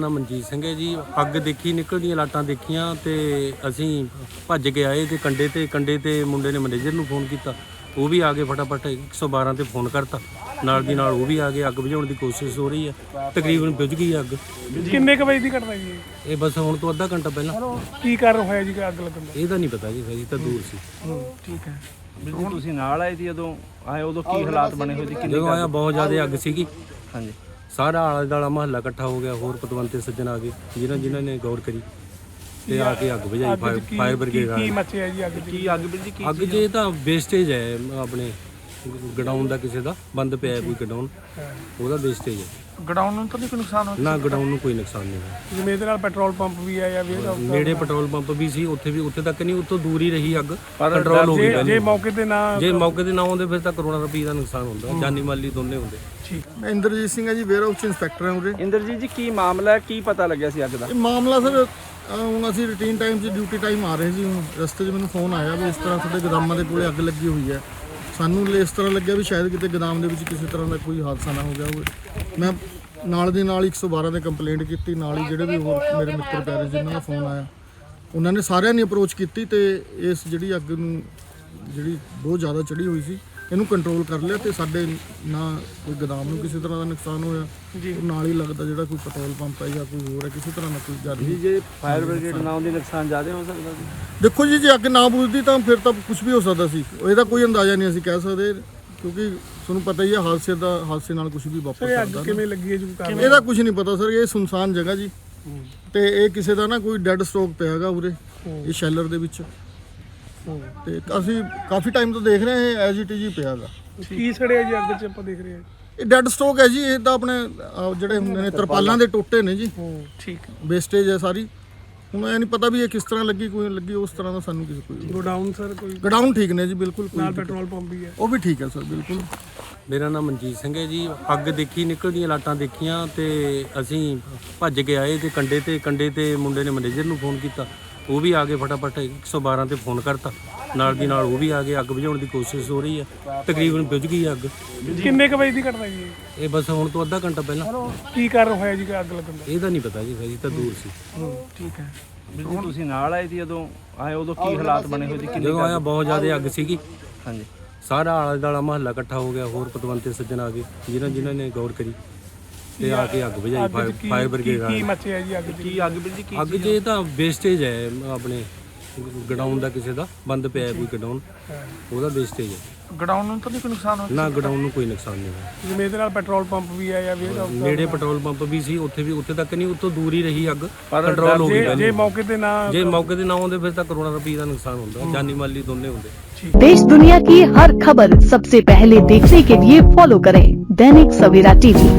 ਨਾਮ ਮਨਜੀਤ ਸਿੰਘ ਹੈ ਜੀ। ਅੱਗ ਦੇਖੀ ਨਿਕਲਦੀਆਂ ਲਾਟਾਂ ਦੇਖੀਆਂ ਤੇ ਅਸੀਂ ਭੱਜ ਕੇ ਆਏ ਤੇ ਕੰਡੇ ਤੇ ਕੰਡੇ ਤੇ ਮੁੰਡੇ ਨੇ ਮੈਨੇਜਰ ਨੂੰ ਫੋਨ ਕੀਤਾ। ਉਹ ਵੀ ਆ ਕੇ ਫਟਾਫਟ 112 ਤੇ ਫੋਨ ਕਰਤਾ। ਨਾਲ ਦੀ ਨਾਲ ਉਹ ਵੀ ਆ ਗਏ ਅੱਗ ਬੁਝਾਉਣ ਦੀ ਕੋਸ਼ਿਸ਼ ਹੋ ਰਹੀ ਹੈ। ਤਕਰੀਬਨ ਬੁਝ ਗਈ ਅੱਗ। ਕਿੰਨੇ ਕੁ ਵਜੇ ਦੀ ਘਟਨਾ ਜੀ? ਇਹ? ਇਹ ਬਸ ਹੁਣ ਤੋਂ ਅੱਧਾ ਘੰਟਾ ਪਹਿਲਾਂ। ਕੀ ਕਾਰਨ ਹੋਇਆ ਜੀ ਕਿ ਅੱਗ ਲੱਗਣ ਦਾ? ਇਹਦਾ ਨਹੀਂ ਪਤਾ ਜੀ ਜੀ ਤਾਂ ਦੂਰ ਸੀ। ਠੀਕ ਹੈ। ਜੀ ਤੁਸੀਂ ਨਾਲ ਆਏ ਸੀ ਜਦੋਂ ਆਏ ਉਦੋਂ ਕੀ ਹਾਲਾਤ ਬਣੇ ਹੋਏ ਸੀ? ਕਿੰਨੀ ਜਦੋਂ ਆਇਆ ਬਹੁਤ ਜ਼ਿਆਦਾ ਅੱਗ ਸੀਗੀ। ਹਾਂਜੀ। ਸਾਰਾ ਆਲਾ ਦਾਲਾ ਮਹੱਲਾ ਇਕੱਠਾ ਹੋ ਗਿਆ ਹੋਰ ਪਤਵੰਤੇ ਸੱਜਣ ਆ ਗਏ ਜਿਨ੍ਹਾਂ ਜਿਨ੍ਹਾਂ ਨੇ ਗੌਰ ਕਰੀ ਤੇ ਆ ਕੇ ਅੱਗ ਬੁਝਾਈ ਫਾਇਰ ਬ੍ਰਿਗੇਡ ਕੀ ਵਾਲੇ। ਮੱਚਿਆ ਜੀ ਅੱਗ ਕੀ ਅੱਗ ਵੀਰ ਜੀ ਕੀ ਅੱਗ ਜੇ ਤਾਂ ਵੇਸਟੇਜ ਹੈ ਆਪਣੇ ਗਡਾਊਨ ਦਾ ਕਿਸੇ ਦਾ ਬੰਦ ਪਿਆ ਹੈ ਕੋਈ ਗਡਾਊਨ। ਉਹਦਾ ਵੇਸਟੇਜ ਹੈ। ਗਡਾਊਨ ਨੂੰ ਤਾਂ ਨਹੀਂ ਕੋਈ ਨੁਕਸਾਨ ਹੋਇਆ? ਨਾ ਗਡਾਊਨ ਨੂੰ ਕੋਈ ਨੁਕਸਾਨ ਨਹੀਂ ਹੋਇਆ। ਜਿਵੇਂ ਇਹਦੇ ਨਾਲ ਪੈਟਰੋਲ ਪੰਪ ਵੀ ਆ ਜਾਂ ਵੇਅਰ ਹਾਊਸ ਨੇੜੇ ਪੈਟਰੋਲ ਪੰਪ ਵੀ ਸੀ ਉੱਥੇ ਵੀ ਉੱਥੇ ਤੱਕ ਨਹੀਂ ਉੱਥੋਂ ਦੂਰ ਹੀ ਰਹੀ ਅੱਗ। ਕੰਟਰੋਲ ਹੋ ਗਈ ਜੇ ਜੇ ਮੌਕੇ ਤੇ ਨਾ ਜੇ ਮੌਕੇ ਤੇ ਨਾ ਆਉਂਦੇ ਫਿਰ ਤਾਂ ਕਰੋਨਾ ਰੁਪਏ ਦਾ ਨੁਕਸਾਨ ਹੁੰਦਾ। ਜਾਨੀ ਮਾਲੀ ਦੋਨੇ ਹੁੰਦੇ। ਠੀਕ। ਮੈਂ ਇੰਦਰਜੀਤ ਸਿੰਘ ਹੈ ਜੀ ਵੇਅਰ ਹਾਊਸ ਇੰਸਪੈਕਟਰ ਹਾਂ ਉਰੇ। ਇੰਦਰਜੀਤ ਜੀ ਕੀ ਮਾਮਲਾ ਹੈ? ਕੀ ਪਤਾ ਲੱਗਿਆ ਸੀ ਅੱਗ ਦਾ? ਇਹ ਮਾਮਲਾ ਸਰ ਹੁਣ ਅਸੀਂ ਰੂਟੀਨ ਟਾਈਮ 'ਚ ਡਿਊਟੀ ਟਾਈਮ ਆ ਰਹੇ ਸੀ ਹੁਣ ਰਸਤੇ 'ਚ ਮੈਨੂੰ ਫੋਨ ਆਇਆ ਵੀ ਇਸ ਤਰ੍ਹਾਂ ਤੁਹਾਡੇ ਗੋਦਾਮਾਂ ਦੇ ਕੋਲੇ ਅੱਗ ਲੱਗੀ ਹੋਈ ਹੈ। ਸਾਨੂੰ ਇਸ ਤਰ੍ਹਾਂ ਲੱਗਿਆ ਵੀ ਸ਼ਾਇਦ ਕਿਤੇ ਗੋਦਾਮ ਦੇ ਵਿੱਚ ਕਿਸੇ ਤਰ੍ਹਾਂ ਦਾ ਕੋਈ ਹਾਦਸਾ ਨਾ ਹੋ ਗਿਆ ਹੋਵੇ। ਮੈਂ ਨਾਲ ਦੀ ਨਾਲ 112 ਤੇ ਕੰਪਲੇਂਟ ਕੀਤੀ, ਨਾਲ ਹੀ ਜਿਹੜੇ ਵੀ ਹੋਰ ਮੇਰੇ ਮਿੱਤਰ ਪਿਆਰੇ ਜਿਨ੍ਹਾਂ ਦਾ ਫੋਨ ਆਇਆ, ਉਹਨਾਂ ਨੇ ਸਾਰਿਆਂ ਨੇ ਅਪਰੋਚ ਕੀਤੀ ਤੇ ਇਸ ਜਿਹੜੀ ਅੱਗ ਨੂੰ ਜਿਹੜੀ ਬਹੁਤ ਜ਼ਿਆਦਾ ਚੜੀ ਹੋਈ ਸੀ ਇਹਨੂੰ ਕੰਟਰੋਲ ਕਰ ਲਿਆ ਤੇ ਸਾਡੇ ਨਾ ਕੋਈ ਗੋਦਾਮ ਨੂੰ ਕਿਸੇ ਤਰ੍ਹਾਂ ਦਾ ਨੁਕਸਾਨ ਹੋਇਆ। ਜੀ। ਨਾਲ ਹੀ ਲੱਗਦਾ ਜਿਹੜਾ ਕੋਈ ਪੈਟਰੋਲ ਪੰਪ ਹੈ ਜਾਂ ਕੋਈ ਹੋਰ ਹੈ ਕਿਸੇ ਤਰ੍ਹਾਂ ਦਾ ਕੋਈ ਜ਼ਿਆਦਾ ਜੀ ਜੇ ਫਾਇਰ ਬ੍ਰਿਗੇਡ ਨਾ ਆਉਂਦੀ ਨੁਕਸਾਨ ਜ਼ਿਆਦਾ ਹੋ ਸਕਦਾ ਸੀ। ਦੇਖੋ ਜੀ ਜੇ ਅੱਗ ਨਾ ਬੁਝਦੀ ਤਾਂ ਫਿਰ ਤਾਂ ਕੁਝ ਵੀ ਹੋ ਸਕਦਾ ਸੀ। ਇਹਦਾ ਕੋਈ ਅੰਦਾਜ਼ਾ ਨਹੀਂ ਅਸੀਂ ਕਹਿ ਸਕਦੇ ਕਿਉਂਕਿ ਤੁਹਾਨੂੰ ਪਤਾ ਹੀ ਹੈ ਹਾਦਸੇ ਦਾ ਹਾਦਸੇ ਨਾਲ ਕੁਝ ਵੀ ਵਾਪਰ ਸਕਦਾ ਕਿਵੇਂ ਲੱਗੀ ਹੈ ਜੀ ਕਾਰਨ? ਇਹਦਾ ਕੁਝ ਨਹੀਂ ਪਤਾ ਸਰ ਇਹ ਸੁਨਸਾਨ ਜਗ੍ਹਾ ਜੀ। ਤੇ ਇਹ ਕਿਸੇ ਦਾ ਨਾ ਕੋਈ ਡੈੱਡ ਸਟਾਕ ਪਿਆ ਹੈਗਾ ਉਰੇ ਇਹ ਸ਼ੈਲਰ ਦੇ ਵਿੱਚ। ਤੇ ਅਸੀਂ ਕਾਫੀ ਟਾਈਮ ਤੋਂ ਦੇਖ ਰਹੇ ਹਾਂ ਇਹ ਐਜ ਇਟ ਇਜ਼ ਹੀ ਪਿਆ ਹੈਗਾ। ਕੀ ਸੜਿਆ ਜੀ ਅੱਗ 'ਚ ਆਪਾਂ ਦੇਖ ਰਹੇ ਹਾਂ? ਇਹ ਡੈੱਡ ਸਟਾਕ ਹੈ ਜੀ ਇਹ ਤਾਂ ਆਪਣੇ ਜਿਹੜੇ ਹੁੰਦੇ ਨੇ ਤਰਪਾਲਾਂ ਦੇ ਟੋਟੇ ਨੇ ਜੀ। ਹੂੰ ਠੀਕ। ਵੇਸਟੇਜ ਹੈ ਸਾਰੀ। ਹੁਣ ਇਹ ਨਹੀਂ ਪਤਾ ਵੀ ਇਹ ਕਿਸ ਤਰ੍ਹਾਂ ਲੱਗੀ ਕੋਈ ਲੱਗੀ ਉਸ ਤਰ੍ਹਾਂ ਦਾ ਸਾਨੂੰ ਕਿਸੇ ਕੋਈ ਗੋਡਾਊਨ ਸਰ ਕੋਈ? ਗਡਾਊਨ ਠੀਕ ਨੇ ਜੀ ਬਿਲਕੁਲ ਕੋਈ ਨਾਲ ਪੈਟਰੋਲ ਪੰਪ ਵੀ ਹੈ। ਉਹ ਵੀ ਠੀਕ ਹੈ ਸਰ ਬਿਲਕੁਲ। ਮੇਰਾ ਨਾਮ ਮਨਜੀਤ ਸਿੰਘ ਹੈ ਜੀ। ਅੱਗ ਦੇਖੀ ਨਿਕਲਦੀਆਂ ਲਾਟਾਂ ਦੇਖੀਆਂ ਤੇ ਅਸੀਂ ਭੱਜ ਕੇ ਆਏ ਤੇ ਕੰਡੇ ਤੇ ਕੰਡੇ ਤੇ ਮੁੰਡੇ ਨੇ ਮੈਨੇਜਰ ਨੂੰ ਫੋਨ ਕੀਤਾ। ਉਹ ਵੀ ਆ ਕੇ ਫਟਾਫਟ 112 ਤੇ ਫੋਨ ਕਰਤਾ। ਨਾਲ ਦੀ ਨਾਲ ਉਹ ਵੀ ਆ ਗਏ ਅੱਗ ਬੁਝਾਉਣ ਦੀ ਕੋਸ਼ਿਸ਼ ਹੋ ਰਹੀ ਹੈ। ਤਕਰੀਬਨ ਬੁਝ ਗਈ ਅੱਗ। ਕਿੰਨੇ ਕੁ ਵਜੇ ਦੀ ਘਟਨਾ ਜੀ? ਇਹ? ਬਸ ਹੁਣ ਤੋਂ ਅੱਧਾ ਘੰਟਾ ਪਹਿਲਾਂ। ਕੀ ਕਾਰਨ ਹੋਇਆ ਜੀ ਕਿ ਅੱਗ ਲੱਗਣ ਦਾ? ਇਹਦਾ ਨਹੀਂ ਪਤਾ ਜੀ ਜੀ ਤਾਂ ਦੂਰ ਸੀ। ਠੀਕ ਹੈ। ਜੀ ਤੁਸੀਂ ਨਾਲ ਆਏ ਸੀ ਜਦੋਂ ਆਏ ਉਦੋਂ ਕੀ ਹਾਲਾਤ ਬਣੇ ਹੋਏ ਸੀ? ਕਿੰਨੀ ਜਦੋਂ ਆਇਆ ਬਹੁਤ ਜ਼ਿਆਦਾ ਅੱਗ ਸੀਗੀ। ਹਾਂਜੀ। ਸਾਰਾ ਆਲਾ ਦਾਲਾ ਮਹੱਲਾ ਇਕੱਠਾ ਹੋ ਗਿਆ ਹੋਰ ਪਤਵੰਤੇ ਸੱਜਣ ਆ ਗਏ ਜਿਨ੍ਹਾਂ ਜਿਨ੍ਹਾਂ ਨੇ ਗੌਰ ਕਰੀ। ਤੇ ਆ ਕੇ ਅੱਗ ਬੁਝਾਈ ਅੱਗ 'ਚ ਕੀ ਫਾਇਰ ਕੀ ਬ੍ਰਿਗੇਡ ਕੀ ਵਾਲੇ ਮੱਚਿਆ ਜੀ ਅੱਗ 'ਚ ਕੀ ਅੱਗ ਵੀਰ ਜੀ ਕੀ ਅੱਗ ਜੇ ਤਾਂ ਵੇਸਟੇਜ ਹੈ ਆਪਣੇ ਗਡਾਊਨ ਦਾ ਕਿਸੇ ਦਾ ਬੰਦ ਪਿਆ ਹੈ ਕੋਈ ਗਡਾਊਨ ਉਹਦਾ ਵੇਸਟੇਜ ਹੈ ਗਡਾਊਨ ਨੂੰ ਤਾਂ ਨਹੀਂ ਕੋਈ ਨੁਕਸਾਨ ਹੋਇਆ ਨਾ ਗਡਾਊਨ ਨੂੰ ਕੋਈ ਨੁਕਸਾਨ ਨਹੀਂ ਹੋਇਆ ਜਿਵੇਂ ਇਹਦੇ ਨਾਲ ਪੈਟਰੋਲ ਪੰਪ ਵੀ ਆ ਜਾਂ ਵੇਅਰ ਹਾਊਸ ਨੇੜੇ ਪੈਟਰੋਲ ਪੰਪ ਵੀ ਸੀ ਉੱਥੇ ਵੀ ਉੱਥੇ ਤੱਕ ਨਹੀਂ ਉੱਥੋਂ ਦੂਰ ਹੀ ਰਹੀ ਅੱਗ ਕੰਟਰੋਲ ਹੋ ਗਈ ਜੇ ਜੇ ਪਹਿਲੇ ਮੌਕੇ ਤੇ ਨਾ ਜੇ ਮੌਕੇ ਤੇ ਨਾ ਆਉਂਦੇ ਫਿਰ ਤਾਂ ਕਰੋਨਾ ਰੁਪਏ ਦਾ ਨੁਕਸਾਨ ਹੁੰਦਾ ਜਾਨੀ ਮਾਲੀ ਦੋਨੇ ਹੁੰਦੇ देश दुनिया की हर खबर सबसे पहले देखने के लिए फॉलो करें दैनिक सवेरा टीवी